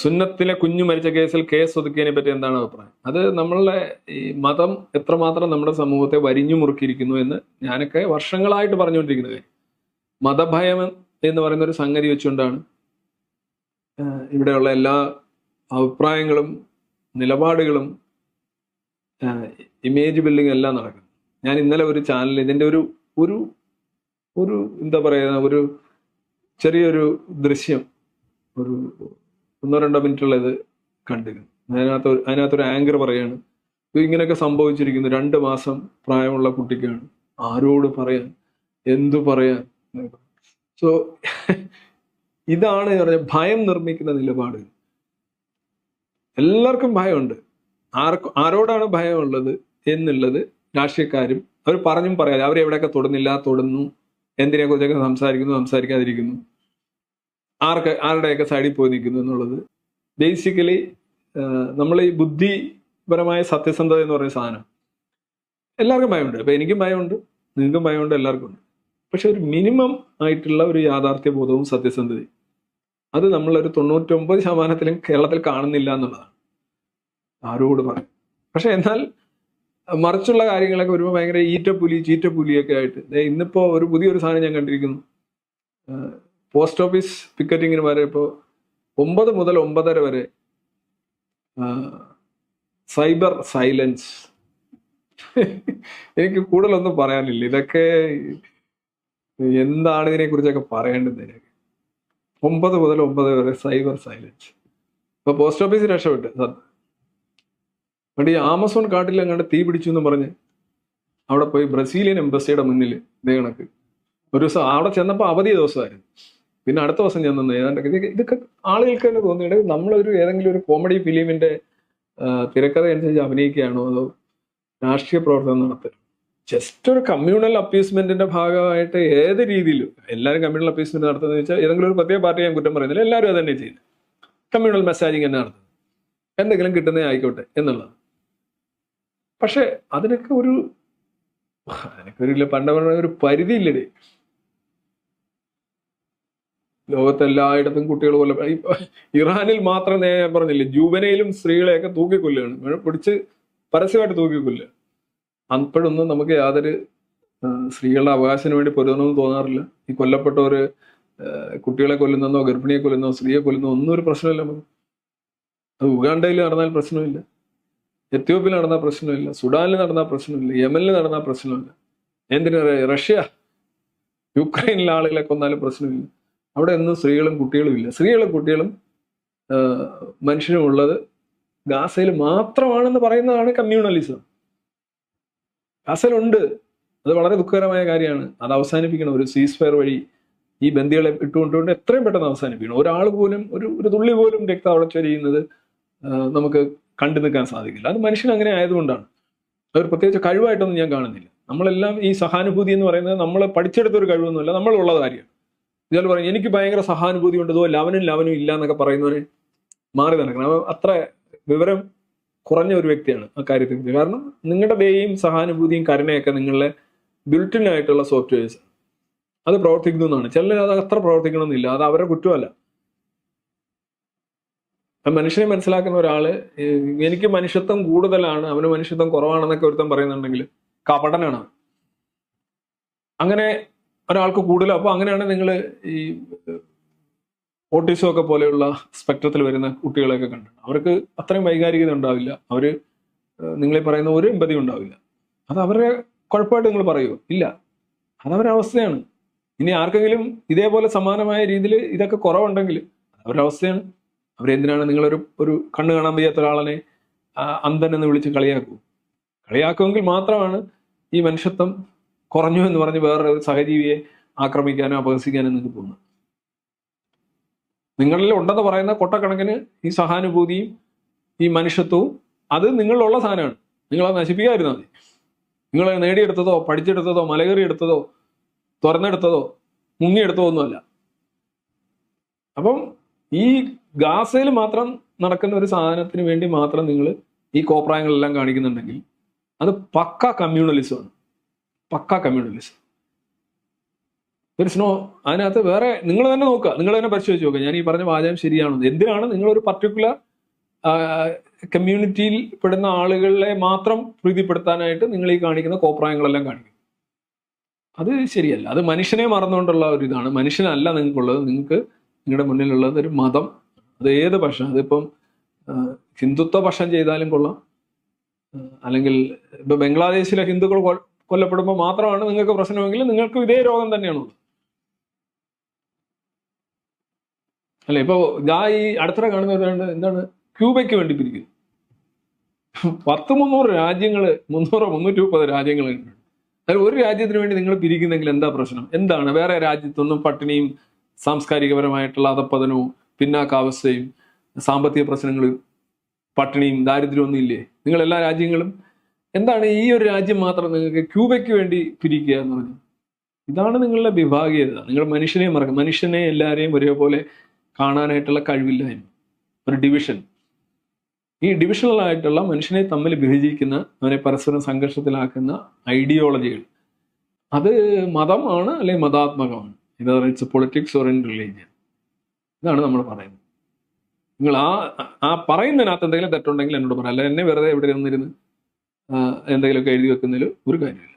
സുന്നത്തിലെ കുഞ്ഞു മരിച്ച കേസിൽ കേസ് ഒതുക്കിയതിനെ പറ്റി എന്താണ് അഭിപ്രായം? അത് നമ്മളുടെ ഈ മതം എത്രമാത്രം നമ്മുടെ സമൂഹത്തെ വരിഞ്ഞു മുറുക്കിയിരിക്കുന്നു എന്ന് ഞാനൊക്കെ വർഷങ്ങളായിട്ട് പറഞ്ഞുകൊണ്ടിരിക്കുന്ന കാര്യം. മതഭയം എന്ന് പറയുന്ന ഒരു സംഗതി വെച്ചുകൊണ്ടാണ് ഇവിടെയുള്ള എല്ലാ അഭിപ്രായങ്ങളും നിലപാടുകളും ഇമേജ് ബിൽഡിംഗ് എല്ലാം നടക്കുന്നത്. ഞാൻ ഇന്നലെ ഒരു ചാനൽ ഇതിന്റെ ഒരു ഒരു ഒരു എന്താ പറയുക ഒരു ചെറിയൊരു ദൃശ്യം ഒരു ഒന്നോ രണ്ടോ മിനിറ്റുള്ള ഇത് കണ്ടിരുന്നു അതിനകത്ത് അതിനകത്തൊരു ആങ്കർ പറയാണ്. ഇങ്ങനെയൊക്കെ സംഭവിച്ചിരിക്കുന്നു. രണ്ട് മാസം പ്രായമുള്ള കുട്ടിക്കാണ്. ആരോട് പറയാൻ? എന്തു പറയാൻ? സോ ഇതാണ് പറഞ്ഞ ഭയം നിർമ്മിക്കുന്ന നിലപാട്. എല്ലാവർക്കും ഭയമുണ്ട്. ആർക്കും ആരോടാണ് ഭയമുള്ളത് എന്നുള്ളത് രാഷ്ട്രീയക്കാരും അവർ പറഞ്ഞും പറയാതെ അവരെവിടെയൊക്കെ തൊടുന്നില്ല തൊടുന്നു എന്തിനെ കുറിച്ചൊക്കെ സംസാരിക്കുന്നു സംസാരിക്കാതിരിക്കുന്നു. ആർക്ക് ആരുടെയൊക്കെ സൈഡിൽ പോയി നിൽക്കുന്നു എന്നുള്ളത്? ബേസിക്കലി നമ്മൾ ഈ ബുദ്ധിപരമായ സത്യസന്ധത എന്ന് പറയുന്ന സാധനം. എല്ലാവർക്കും ഭയമുണ്ട്. അപ്പം എനിക്കും ഭയമുണ്ട്. നിങ്ങൾക്കും ഭയമുണ്ട്. എല്ലാവർക്കും ഉണ്ട്. പക്ഷെ ഒരു മിനിമം ആയിട്ടുള്ള ഒരു യാഥാർത്ഥ്യ ബോധവും സത്യസന്ധതയും. അത് നമ്മളൊരു തൊണ്ണൂറ്റൊമ്പത് ശതമാനത്തിലും കേരളത്തിൽ കാണുന്നില്ല എന്നുള്ളതാണ്. ആരോട് പറയും? പക്ഷെ എന്നാൽ മറിച്ചുള്ള കാര്യങ്ങളൊക്കെ വരുമ്പോൾ ഭയങ്കര ഈറ്റപ്പുലി ചീറ്റപ്പുലിയൊക്കെ ആയിട്ട്. ഇന്നിപ്പോൾ ഇന്നിപ്പോ ഒരു പുതിയൊരു സാധനം ഞാൻ കണ്ടിരിക്കുന്നു. പോസ്റ്റ് ഓഫീസ് പിക്കറ്റിങ്ങിന് വരെ ഇപ്പോൾ ഒമ്പത് മുതൽ ഒമ്പതര വരെ സൈബർ സൈലൻസ്. എനിക്ക് കൂടുതലൊന്നും പറയാനില്ല. ഇതൊക്കെ എന്താണ് ഇതിനെ കുറിച്ചൊക്കെ പറയേണ്ടത് ഒമ്പത് മുതൽ ഒമ്പത് വരെ സൈബർ സൈലൻസ്. ഇപ്പൊ പോസ്റ്റ് ഓഫീസ് രക്ഷപ്പെട്ട്. സർ എന്നിട്ട് ഈ ആമസോൺ കാട്ടിൽ അങ്ങോട്ട് തീ പിടിച്ചു എന്ന് പറഞ്ഞ് അവിടെ പോയി ബ്രസീലിയൻ എംബസിയുടെ മുന്നിൽ ഇതേ കണക്ക്. ഒരു ദിവസം അവിടെ ചെന്നപ്പോൾ അവധി ദിവസമായിരുന്നു. പിന്നെ അടുത്ത ദിവസം ഞാൻ ഏതാണ്ട് ഇതൊക്കെ ഇതൊക്കെ ആളുകൾക്ക് തന്നെ തോന്നിയിട്ട് നമ്മളൊരു ഏതെങ്കിലും ഒരു കോമഡി ഫിലിമിന്റെ തിരക്കഥ അനുസരിച്ച് അഭിനയിക്കുകയാണോ അതോ രാഷ്ട്രീയ പ്രവർത്തനം നടത്തുക ജസ്റ്റ് ഒരു കമ്മ്യൂണൽ അപ്യൂസ്മെന്റിന്റെ ഭാഗമായിട്ട് ഏത് രീതിയിലും എല്ലാവരും കമ്മ്യൂണൽ അപ്യൂസ്മെന്റ് നടത്തുന്നത് വെച്ചാൽ ഏതെങ്കിലും ഒരു പ്രത്യേക പാർട്ടി ഞാൻ കുറ്റം പറയുന്നില്ല. എല്ലാവരും അത് തന്നെ ചെയ്യുന്നത്. കമ്മ്യൂണൽ മെസ്സാജിങ് തന്നെ നടത്തുന്നത്. എന്തെങ്കിലും കിട്ടുന്നേ ആയിക്കോട്ടെ എന്നുള്ളത്. പക്ഷെ അതിനൊക്കെ ഒരു അതിനൊക്കെ ഒരു പണ്ട് പറഞ്ഞ ഒരു പരിധിയില്ലേ ലോകത്തെല്ലായിടത്തും കുട്ടികൾ കൊല്ല ഇറാനിൽ മാത്രം ഞാൻ പറഞ്ഞില്ലേ ജൂബനയിലും സ്ത്രീകളെയൊക്കെ തൂക്കിക്കൊല്ലുകയാണ്. പിടിച്ച് പരസ്യമായിട്ട് തൂക്കിക്കൊല്ലുക. അപ്പോഴൊന്നും നമുക്ക് യാതൊരു സ്ത്രീകളുടെ അവകാശത്തിന് വേണ്ടി പൊരുതണമെന്ന് തോന്നാറില്ല. ഈ കൊല്ലപ്പെട്ടവർ കുട്ടികളെ കൊല്ലുന്നോ ഗർഭിണിയെ കൊല്ലുന്നോ സ്ത്രീയെ കൊല്ലുന്നോ ഒന്നും ഒരു പ്രശ്നമില്ല നമുക്ക്. അത് ഉഗാണ്ടയിൽ നടന്നാൽ പ്രശ്നമില്ല. എത്യോപ്യയിൽ നടന്ന പ്രശ്നമില്ല. സുഡാനിൽ നടന്ന പ്രശ്നമില്ല. യമനിൽ നടന്ന പ്രശ്നമില്ല. എന്തിനു റഷ്യ യുക്രൈനിലെ ആളുകളെ കൊന്നാലും പ്രശ്നമില്ല. അവിടെ ഒന്നും സ്ത്രീകളും കുട്ടികളും ഇല്ല. സ്ത്രീകളും കുട്ടികളും മനുഷ്യനുമുള്ളത് ഗാസയിൽ മാത്രമാണെന്ന് പറയുന്നതാണ് കമ്മ്യൂണലിസം. ഗാസയിലുണ്ട്. അത് വളരെ ദുഃഖകരമായ കാര്യമാണ്. അത് അവസാനിപ്പിക്കണം. ഒരു സീസ് ഫയർ വഴി ഈ ബന്ദികളെ ഇട്ടുകൊണ്ടുകൊണ്ട് എത്രയും പെട്ടെന്ന് അവസാനിപ്പിക്കണം. ഒരാൾ പോലും ഒരു ഒരു തുള്ളി പോലും രക്തം അവിടെ ചൊരിയുന്നത് നമുക്ക് കണ്ടു നിൽക്കാൻ സാധിക്കില്ല. അത് മനുഷ്യൻ അങ്ങനെ ആയതുകൊണ്ടാണ്. അവർ പ്രത്യേകിച്ച് കഴിവായിട്ടൊന്നും ഞാൻ കാണുന്നില്ല. നമ്മളെല്ലാം ഈ സഹാനുഭൂതി എന്ന് പറയുന്നത് നമ്മൾ പഠിച്ചെടുത്ത ഒരു കഴിവൊന്നുമല്ല നമ്മളുള്ള കാര്യമാണ്. ഇയാൾ പറയും എനിക്ക് ഭയങ്കര സഹാനുഭൂതി ഉണ്ട്. ഇതുപോലെ ലവനും ലവനും ഇല്ല എന്നൊക്കെ പറയുന്നവന് മാറി നടക്കണം. അവൻ അത്ര വിവരം കുറഞ്ഞ ഒരു വ്യക്തിയാണ് ആ കാര്യത്തിൽ. കാരണം നിങ്ങളുടെ ദയയും സഹാനുഭൂതിയും കരുണയൊക്കെ നിങ്ങളുടെ ബിൽറ്റിൻ ആയിട്ടുള്ള സോഫ്റ്റ്വെയർസ് അത് പ്രവർത്തിക്കുന്നു എന്നാണ്. ചിലർ അത് അത്ര പ്രവർത്തിക്കണമെന്നില്ല. അത് അവരുടെ കുറ്റമല്ല. മനുഷ്യനെ മനസ്സിലാക്കുന്ന ഒരാൾ എനിക്ക് മനുഷ്യത്വം കൂടുതലാണ് അവന് മനുഷ്യത്വം കുറവാണെന്നൊക്കെ ഒരുത്തം പറയുന്നുണ്ടെങ്കിൽ കപടനാണ് അങ്ങനെ ഒരാൾക്ക് കൂടുതൽ. അപ്പൊ അങ്ങനെയാണ് നിങ്ങൾ ഈ ഓട്ടിസം ഒക്കെ പോലെയുള്ള സ്പെക്ട്രത്തിൽ വരുന്ന കുട്ടികളെയൊക്കെ കണ്ടു അവർക്ക് അത്രയും വൈകാരികത ഉണ്ടാവില്ല. അവർ നിങ്ങളെ പറയുന്ന ഒരു എമ്പതി ഉണ്ടാവില്ല. അത് അവരുടെ കുഴപ്പമായിട്ട് നിങ്ങൾ പറയുമോ ഇല്ല. അതവരുടെ അവസ്ഥയാണ്. ഇനി ആർക്കെങ്കിലും ഇതേപോലെ സമാനമായ രീതിയിൽ ഇതൊക്കെ കുറവുണ്ടെങ്കിൽ അവരുടെ അവസ്ഥയാണ്. അവരെന്തിനാണ് നിങ്ങളൊരു ഒരു കണ്ണ് കാണാൻ വയ്യാത്ത ഒരാളെ അന്ധൻ എന്ന് വിളിച്ച് കളിയാക്കൂ? കളിയാക്കുമെങ്കിൽ മാത്രമാണ് ഈ മനുഷ്യത്വം കുറഞ്ഞു എന്ന് പറഞ്ഞ് വേറെ സഹജീവിയെ ആക്രമിക്കാനോ അപഹസിക്കാനോ നിങ്ങൾക്ക് പോകുന്നു നിങ്ങളിൽ ഉണ്ടെന്ന് പറയുന്ന കൊട്ടക്കണക്കിന് ഈ സഹാനുഭൂതിയും ഈ മനുഷ്യത്വവും അത് നിങ്ങളിലുള്ള സാധനമാണ്. നിങ്ങളത് നശിപ്പിക്കാതിരുന്നാൽ മതി. നിങ്ങളെ നേടിയെടുത്തതോ പഠിച്ചെടുത്തതോ എടുത്തതോ തുറന്നെടുത്തതോ മുങ്ങിയെടുത്തതോ ഒന്നുമല്ല. അപ്പം ഈ ഗാസയിൽ മാത്രം നടക്കുന്ന ഒരു സാധനത്തിന് വേണ്ടി മാത്രം നിങ്ങൾ ഈ കോപ്രായങ്ങളെല്ലാം കാണിക്കുന്നുണ്ടെങ്കിൽ അത് പക്ക കമ്മ്യൂണലിസമാണ്. പക്ക കമ്മ്യൂണലിസം ദർസ് നോ അതിനകത്ത് വേറെ നിങ്ങൾ തന്നെ നോക്കുക. നിങ്ങൾ തന്നെ പരിശോധിച്ച് നോക്കുക. ഞാൻ ഈ പറഞ്ഞ വാചകം ശരിയാണോ? എന്തിനാണ് നിങ്ങളൊരു പർട്ടിക്കുലർ കമ്മ്യൂണിറ്റിയിൽ പെടുന്ന ആളുകളെ മാത്രം പ്രീതിപ്പെടുത്താനായിട്ട് നിങ്ങൾ ഈ കാണിക്കുന്ന കോപ്രായങ്ങളെല്ലാം കാണിക്കും. അത് ശരിയല്ല. അത് മനുഷ്യനെ മറന്നുകൊണ്ടുള്ള ഒരു ഇതാണ്. മനുഷ്യനല്ല നിങ്ങൾക്കുള്ളത്. നിങ്ങൾക്ക് നിങ്ങളുടെ മുന്നിലുള്ളത് ഒരു മതം. അത് ഏത് പക്ഷം? അതിപ്പം ഹിന്ദുത്വ പക്ഷം ചെയ്താലും കൊള്ളാം. അല്ലെങ്കിൽ ഇപ്പൊ ബംഗ്ലാദേശിലെ ഹിന്ദുക്കൾ കൊല്ലപ്പെടുമ്പോൾ മാത്രമാണ് നിങ്ങൾക്ക് പ്രശ്നമെങ്കിൽ നിങ്ങൾക്ക് ഇതേ രോഗം തന്നെയാണുള്ളത് അല്ലെ? ഇപ്പോ ഞാൻ ഈ അടുത്തിടെ കാണുന്നവരാണ് എന്താണ്? ക്യൂബയ്ക്ക് വേണ്ടി പിരിക്കുന്നു. പത്ത് മുന്നൂറ് രാജ്യങ്ങൾ മുന്നൂറോ മുന്നൂറ്റി മുപ്പത് രാജ്യങ്ങൾ അതിൽ ഒരു രാജ്യത്തിന് വേണ്ടി നിങ്ങൾ പിരിക്കുന്നെങ്കിൽ എന്താ പ്രശ്നം? എന്താണ്? വേറെ രാജ്യത്തൊന്നും പട്ടിണിയും സാംസ്കാരികപരമായിട്ടുള്ള അധപ്പതനവും പിന്നാക്കാവസ്ഥയും സാമ്പത്തിക പ്രശ്നങ്ങളും പട്ടിണിയും ദാരിദ്ര്യമൊന്നും ഇല്ലേ? നിങ്ങൾ എല്ലാ രാജ്യങ്ങളും എന്താണ് ഈ ഒരു രാജ്യം മാത്രം നിങ്ങൾക്ക് ക്യൂബയ്ക്ക് വേണ്ടി പിരിക്കുക എന്ന് പറഞ്ഞു? ഇതാണ് നിങ്ങളുടെ വിഭാഗീയത. നിങ്ങൾ മനുഷ്യനെ മറക്കും മനുഷ്യനെ എല്ലാവരെയും ഒരേപോലെ കാണാനായിട്ടുള്ള കഴിവില്ലായ്മ. ഒരു ഡിവിഷൻ ഈ ഡിവിഷണലായിട്ടുള്ള മനുഷ്യനെ തമ്മിൽ വിഭജിക്കുന്ന അവനെ പരസ്പരം സംഘർഷത്തിലാക്കുന്ന ഐഡിയോളജികൾ അത് മതമാണ് അല്ലെങ്കിൽ മതാത്മകമാണ്. ഇത് it's politics or in religion ഇതാണ് നമ്മൾ പറയുന്നത്. നിങ്ങൾ ആ ആ പറയുന്നതിനകത്ത് എന്തെങ്കിലും തെറ്റുണ്ടെങ്കിൽ എന്നോട് പറയാം അല്ല എന്നെ വെറുതെ എവിടെ ഇരുന്നിരുന്ന് ആ, എന്തെങ്കിലുമൊക്കെ എഴുതി വെക്കുന്നതിൽ ഒരു കാര്യമില്ല